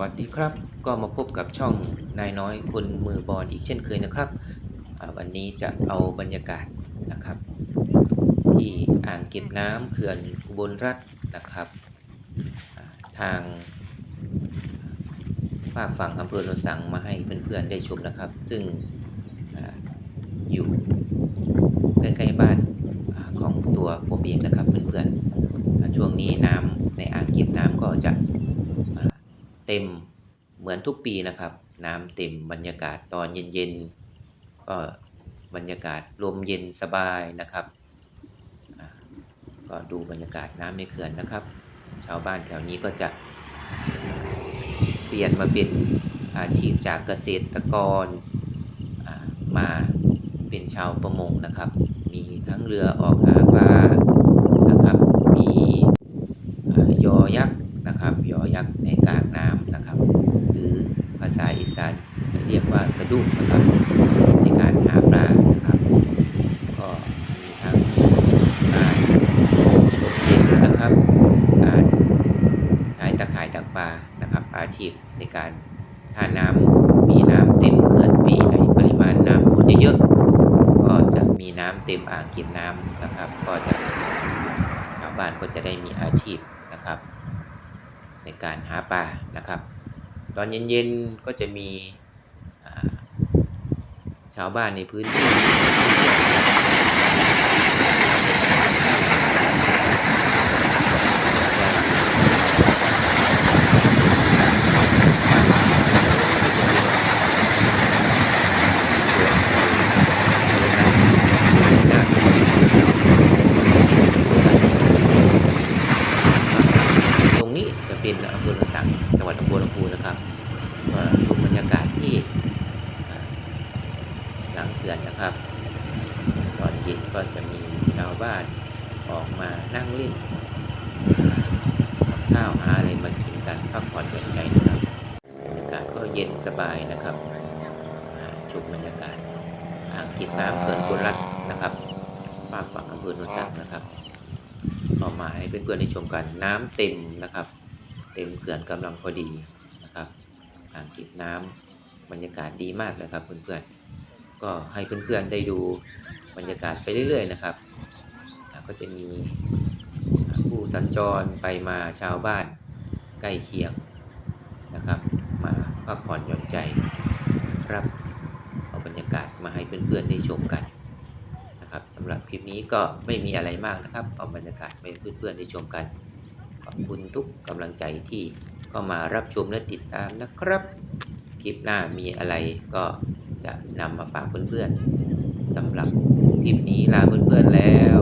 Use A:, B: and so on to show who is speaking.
A: วัสดีครับ ก็มาพบกับช่องนายน้อยคนมือบอลอีกเช่นเคยนะครับ วันนี้จะเอาบรรยากาศนะครับ ที่อ่างเก็บน้ำเขื่อนอุบลรัฐนะครับ ทางฝากฝั่งอำเภอโนสังมาให้เพื่อนๆได้ชมนะครับ ซึ่งออยู่ใกล้ๆบ้านอของตัวผมเองนะครับเพื่อนๆช่วงนี้น้ำในอ่างเก็บน้ำก็จะ เต็มเหมือนทุกปีนะครับ น้ำเต็มบรรยากาศตอนเย็นๆก็บรรยากาศลมเย็นสบายนะครับก็ดูบรรยากาศน้ำในเขื่อนนะครับ ชาวบ้านแถวนี้ก็จะเปลี่ยนมาเป็นอาชีพจากเกษตรกรมาเป็นชาวประมงนะครับ มีทั้งเรือออกหาปลานะครับ มีอ่ายอยักษ์นะครับ ยอยักษ์ในกลางน้ำนะครับ หรือภาษา อีสานเรียกว่าสะดุ้งนะครับ ในการหาปลานะครับ ก็มีทั้งการตกเย็นนะครับ การใช้ตะข่ายดักปลานะครับ อาชีพในการถ้าน้ำมีน้ำเต็มเขื่อนปีไหนปริมาณน้ำฝนเยอะๆก็จะมีน้ำเต็มอ่างเก็บน้ำนะครับ ก็จะชาวบ้านก็จะได้มีอาชีพนะครับ ในการหาปลานะครับ ตอนเย็นๆก็จะมีชาวบ้านในพื้นที่ตรงนี้จะเป็นอำเภอ ระสังจังหวัดหนองบัวลำพูนะครับก็ชมบรรยากาศที่หลังเขื่อนนะครับ ตอนเย็นก็จะมีชาวบ้านออกมานั่งเล่นกับข้าวหาอะไรมากินกันพักผ่อนหย่อนใจนะครับบรรยากาศก็เย็นสบายนะครับชมบรรยากาศอ่างเก็บน้ำเขื่อนกุลรัฐนะครับฝากฝั่งอำเภอโนนสังนะครับก็มาให้เพื่อนๆได้ชมกันน้ำเต็มนะครับ เต็มเขื่อนกำลังพอดีนะครับอ่างเก็บน้ำบรรยากาศดีมากนะครับเพื่อนๆก็ให้เพื่อนๆได้ดูบรรยากาศไปเรื่อยๆนะครับ ก็จะมีผู้สัญจรไปมาชาวบ้านใกล้เคียงนะครับ มาพักผ่อนหย่อนใจรับเอาบรรยากาศมาให้เพื่อนๆได้ชมกันนะครับสำหรับคลิปนี้ก็ไม่มีอะไรมากนะครับเอาบรรยากาศไปให้เพื่อนๆได้ชมกัน ขอบคุณทุกกำลังใจที่เข้ามารับชมและติดตามนะครับ คลิปหน้ามีอะไรก็จะนำมาฝากเพื่อนๆสำหรับคลิปนี้ลาเพื่อนๆแล้ว